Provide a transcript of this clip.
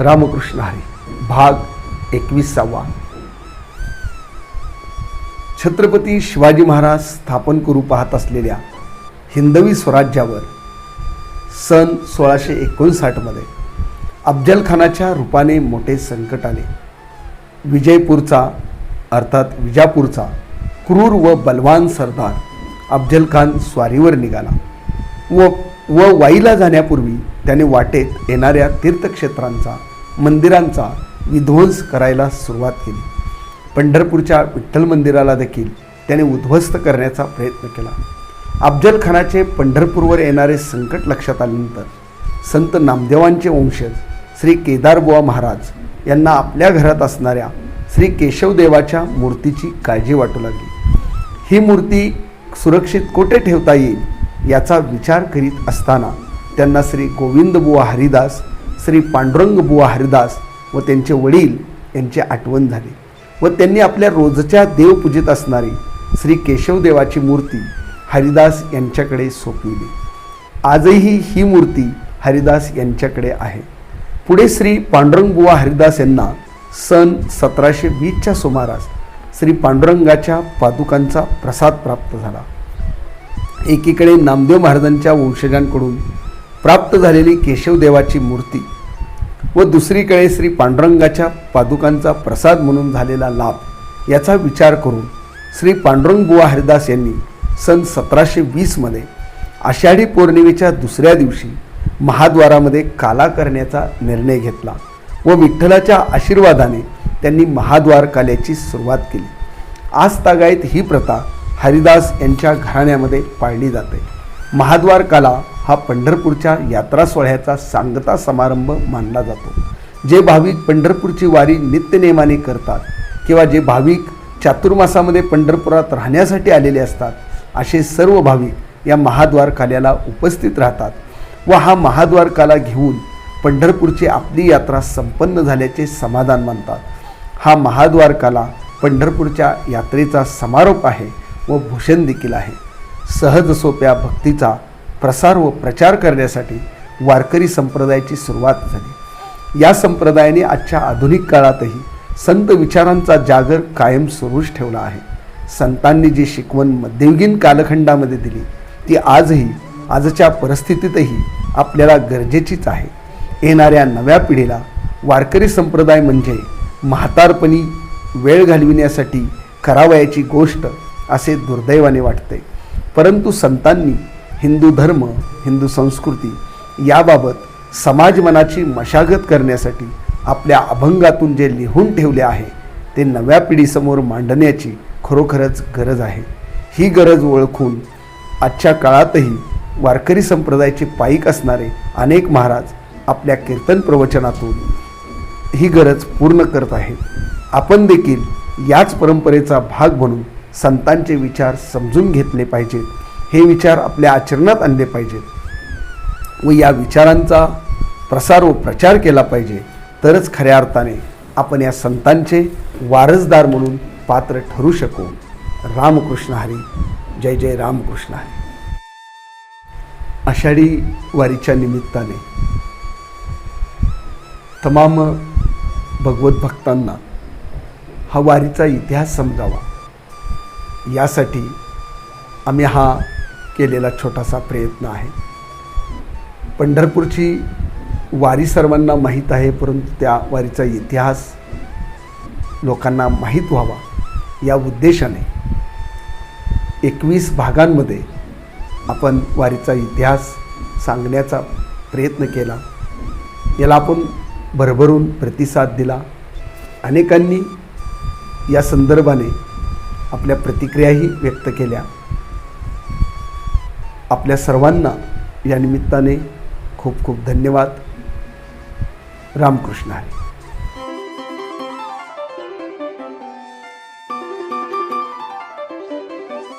रामकृष्ण हरी भाग एकविसावा छत्रपती शिवाजी महाराज स्थापन करू पाहत असलेल्या हिंदवी स्वराज्यावर सन सोळाशे एकोणसाठमध्ये अफजलखानाच्या रूपाने मोठे संकट आले. विजयपूरचा अर्थात विजापूरचा क्रूर व बलवान सरदार अफजलखान स्वारीवर निघाला व व वाईला जाण्यापूर्वी त्याने वाटेत येणाऱ्या तीर्थक्षेत्रांचा मंदिरांचा विध्वंस करायला सुरुवात केली. पंढरपूरच्या विठ्ठल मंदिराला देखील त्याने उद्ध्वस्त करण्याचा प्रयत्न केला. अफजल खानाचे पंढरपूरवर येणारे संकट लक्षात आल्यानंतर संत नामदेवांचे वंशज श्री केदारबुवा महाराज यांना आपल्या घरात असणाऱ्या श्री केशवदेवाच्या मूर्तीची काळजी वाटू लागली. ही मूर्ती सुरक्षित कोठे ठेवता येईल याचा विचार करीत असताना त्यांना श्री गोविंदबुवा हरिदास श्री पांडुरंग बुवा हरिदास व त्यांचे वडील यांची आठवण झाली. व त्यांनी आपल्या रोजच्या देवपूजेत असणारी श्री केशवदेवाची मूर्ती हरिदास यांच्याकडे सोपविली. आजही ही मूर्ती हरिदास यांच्याकडे आहे. पुढे श्री पांडुरंगबुवा हरिदास यांना सन सतराशे वीसच्या सुमारास श्री पांडुरंगाच्या पादुकांचा प्रसाद प्राप्त झाला. एकीकडे नामदेव महाराजांच्या वंशजांकडून प्राप्त झालेली केशवदेवाची मूर्ती व दुसरीकडे श्री पांडुरंगाच्या पादुकांचा प्रसाद म्हणून झालेला लाभ याचा विचार करून श्री पांडुरंग बुवा हरिदास यांनी सन सतराशे वीसमध्ये आषाढी पौर्णिमेच्या दुसऱ्या दिवशी महाद्वारामध्ये काला करण्याचा निर्णय घेतला व विठ्ठलाच्या आशीर्वादाने त्यांनी महाद्वार काल्याची सुरुवात केली. आज तागायत ही प्रथा हरिदास यांच्या घराण्यामध्ये पाळली जाते. महाद्वारकाला हा पंढरपूरच्या यात्रा सोहळ्याचा सांगता समारंभ मानला जातो. जे भाविक पंढरपूरची वारी नित्यनेमाने करतात किंवा जे भाविक चातुर्मासामध्ये पंढरपुरात राहण्यासाठी आलेले असतात असे सर्व भाविक या महाद्वार काल्याला उपस्थित राहतात व हा महाद्वार काला घेऊन पंढरपूरची आपली यात्रा संपन्न झाल्याचे समाधान मानतात. हा महाद्वार काला पंढरपूरच्या यात्रेचा समारोप आहे व भूषण देखील आहे. सहज सोप्या भक्तीचा प्रसार व प्रचार करण्यासाठी वारकरी संप्रदायाची सुरुवात झाली. या संप्रदायाने आजच्या आधुनिक काळातही संत विचारांचा जागर कायम सुरूच ठेवला आहे. संतांनी जी शिकवण मध्ययुगीन कालखंडामध्ये दिली ती आजही आजच्या परिस्थितीतही आपल्याला गरजेचीच आहे. येणाऱ्या नव्या पिढीला वारकरी संप्रदाय म्हणजे म्हातारपणी वेळ घालविण्यासाठी करावयाची गोष्ट असे दुर्दैवाने वाटते. परंतु संतांनी हिंदू धर्म हिंदू संस्कृती याबाबत समाज मनाची मशागत करण्यासाठी आपल्या अभंगातून जे लिहून ठेवले आहे ते नव्या पिढीसमोर मांडण्याची खरोखरच गरज आहे. ही गरज ओळखून आजच्या काळातही वारकरी संप्रदायाचे पायिक असणारे अनेक महाराज आपल्या कीर्तन प्रवचनातून ही गरज पूर्ण करत आहेत. आपण देखील याच परंपरेचा भाग बनून संतांचे विचार समजून घेतले पाहिजेत. हे विचार आपल्या आचरणात आणले पाहिजेत. व या विचारांचा प्रसार व प्रचार केला पाहिजे. तरच खऱ्या अर्थाने आपण या संतांचे वारसदार म्हणून पात्र ठरू शकू. रामकृष्ण हरी. जय जय रामकृष्ण हरी. आषाढी वारीच्या निमित्ताने तमाम भगवत भक्तांना हा वारीचा इतिहास समजावा. यासाठी आम्ही हा केलेला छोटासा प्रयत्न आहे. पंढरपूरची वारी सर्वांना माहीत आहे परंतु त्या वारीचा इतिहास लोकांना माहीत व्हावा या उद्देशाने एकवीस भागांमध्ये आपण वारीचा इतिहास सांगण्याचा प्रयत्न केला. याला आपण भरभरून प्रतिसाद दिला. अनेकांनी या संदर्भाने आपल्या प्रतिक्रियाही व्यक्त केल्या. आपल्या सर्वांना या निमित्ताने खूप खूप धन्यवाद. रामकृष्ण हरी.